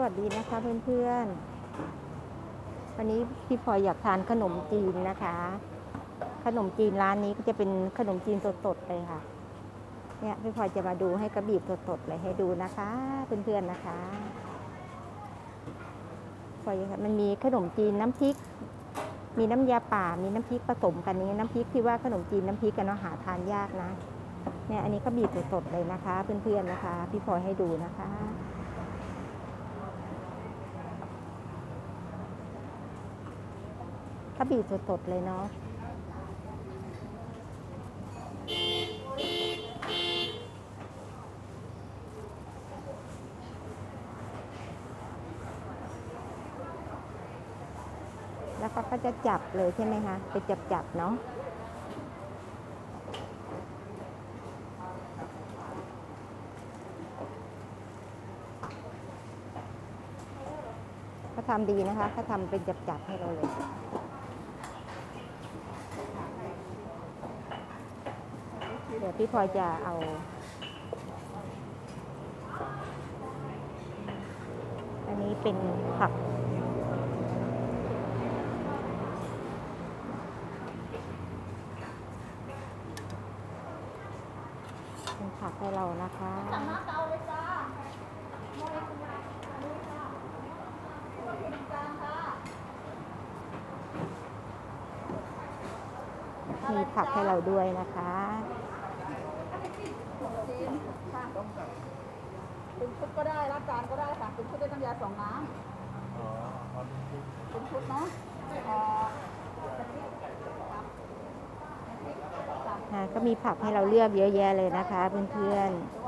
วัสดีนะคะเพื่อนๆ วันนี้พี่พลอยอยากทานขนมจีนนะคะ ขนมจีนร้านนี้ก็จะเป็นขนมจีนสดๆเลยค่ะ เนี่ยพี่พลอยจะมาดูให้กระบีบสดๆเลยให้ดูนะคะเพื่อนๆนะคะพลอยมันมีขนมจีนน้ำพริก มีน้ำยาป่า มีน้ำพริกผสมกันนี้น้ำพริกที่ว่าขนมจีนน้ำพริกกันเนาะหาทานยากนะ เนี่ยอันนี้ก็บีบสดๆเลยนะคะ เพื่อนๆนะคะ พี่พลอยให้ดูนะคะ็บีบสดๆเลยเนาะแล้วเขาก็จะจับเลยใช่ไหมคะไปจับจับๆเนาะเขาทำดีนะคะเขาทำเป็นจับจับๆให้เราเลย เดี๋ยว พี่พลอยจะเอาอันนี้เป็นผักเป็นผักให้เรานะคะมีผักให้เราด้วยนะคะ จีนค่ะเป็น ชุดก็ได้รับจานก็ได้ค่ะเป็นชุดด้วยน้ำยาสองน้ำเป็นชุดเนาะเอ่อค่ะก็มีผักให้เราเลือกเยอะแยะเลยนะคะเพื่อนๆ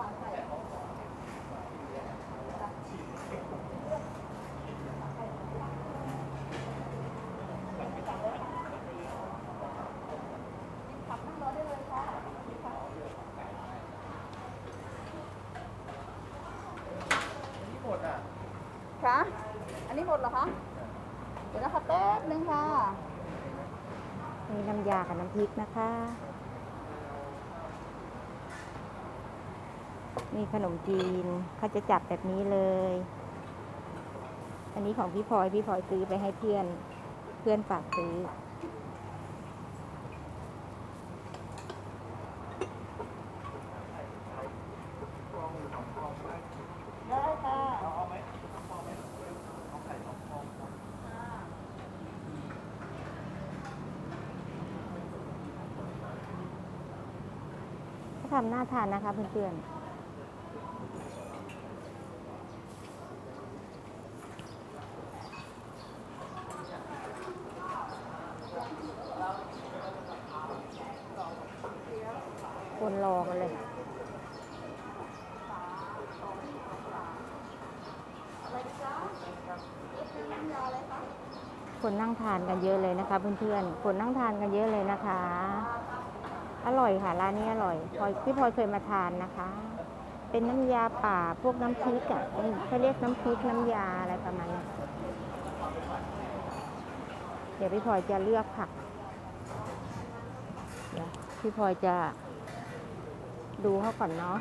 คะ อันนี้หมดเหรอคะ เดี๋ยวนะคะแป๊บนึงค่ะ มีน้ำยากับน้ำพริกนะคะ มีขนมจีนเขาจะจับแบบนี้เลย อันนี้ของพี่พลอย พี่พลอยซื้อไปให้เพื่อน เพื่อนฝากซื้อ ได้ค่ะ เขา ทำน่าทานนะคะเพื่อนๆคนรอกันเลย คนนั่งทานกันเยอะเลยนะคะเพื่อนๆ คนนั่งทานกันเยอะเลยนะคะ ร่อยค่ะ ร้านนี้อร่อยพลอยพี่พลอยเคยมาทานนะคะ เป็นน้ำยาป่าพวกน้ำพริกอะเขาเรียกน้ำพริกน้ำยาอะไรประมาณนี้เดี๋ยวพี่พลอยจะเลือกผักเดี๋ยวพี่พลอยจะดูเขาก่อนเนาะ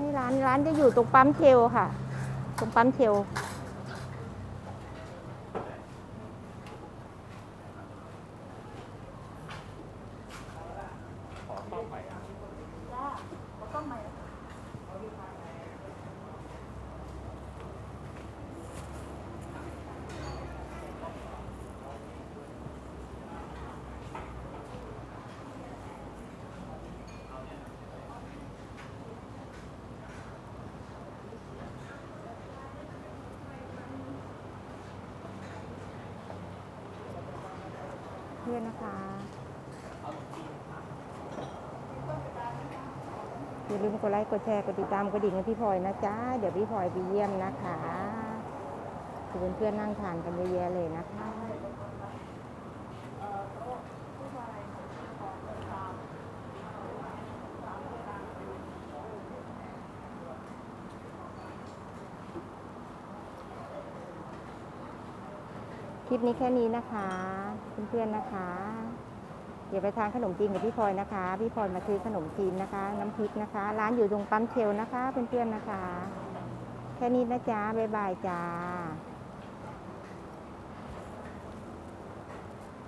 นี่ ร้านร้านจะอยู่ตรงปั๊มเทลค่ะ ตรงปั๊มเทล จ้าขอต้องใหม่ เพื่อนนะคะ อย่าลืมกดไลค์ กดแชร์ กดติดตามกระดิ่งให้พี่พลอยนะจ๊ะ เดี๋ยวพี่พลอยไปเยี่ยมนะคะคือเพื่อนๆนั่งทานกันเยอะแยะเลยนะคะ คลิปนี้แค่นี้นะคะเพื่อนๆนะคะเดี๋ยวไปทานขนมจีนกับพี่พลอยนะคะ พี่พลอยมาซื้อขนมจีนนะคะ น้ำพริกนะคะ ร้านอยู่ตรงปั๊มเชลนะคะเพื่อนๆนะคะ แค่นี้นะจ๊ะบ๊ายบายจ้า